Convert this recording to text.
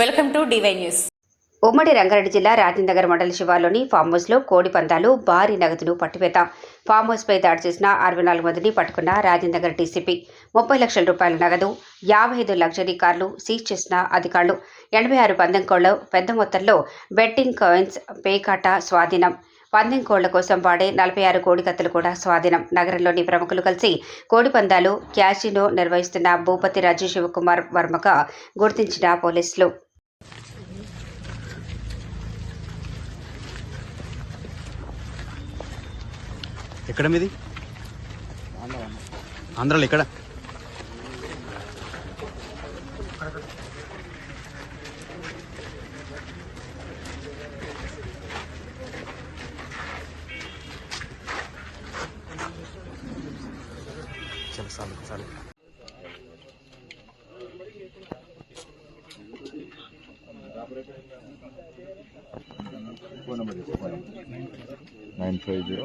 Welcome to DY news. ఉమ్మడి రంగారెడ్డి జిల్లా రాజేంద్రనగర్ మండల శివార్లోని ఫామ్ హౌస్లో కోడి పందాలు భారీ నగదును పట్టివేత. ఫామ్ హౌస్పై దాడి చేసిన అరవై నాలుగు మందిని పట్టుకున్న రాజేంద్రనగర్ డీసీపీ. ముప్పై లక్షల రూపాయల నగదు యాభై ఐదు లగ్జరీ కార్లు సీజ్ చేసిన అధికారులు. ఎనభై ఆరు పందెం కోళ్ళు పెద్ద మొత్తంలో బెట్టింగ్ కాయిన్స్ పేకాట స్వాధీనం. పందెం కోళ్ళ కోసం వాడే నలభై ఆరు కోడి కత్తులు కూడా స్వాధీనం. నగరంలోని ప్రముఖులు కలిసి కోడి పందాలు క్యాసినో నిర్వహిస్తున్న భూపతి రాజు శివకుమార్ వర్మగా గుర్తించిన పోలీసులు. ఎక్కడ మీది? ఆంధ్రాలో ఎక్కడ? చలో చాలు చాలు nine five zero.